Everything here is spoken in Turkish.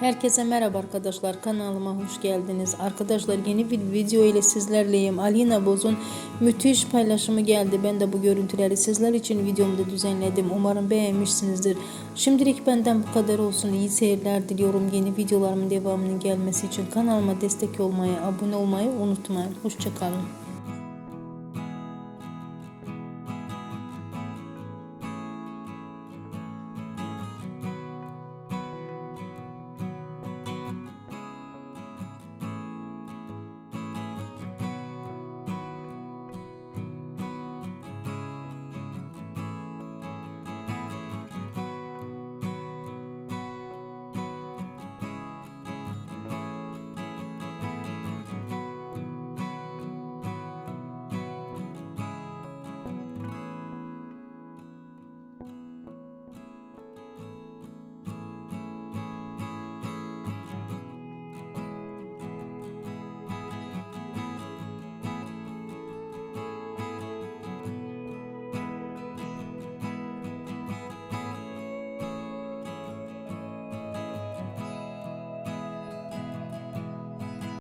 Herkese merhaba arkadaşlar kanalıma hoş geldiniz. Arkadaşlar yeni bir video ile sizlerleyim. Alina Boz'un müthiş paylaşımı geldi. Ben de bu görüntüleri sizler için videomda düzenledim. Umarım beğenmişsinizdir. Şimdilik benden bu kadar olsun. İyi seyirler diliyorum. Yeni videolarımın devamının gelmesi için kanalıma destek olmayı, abone olmayı unutmayın. Hoşçakalın.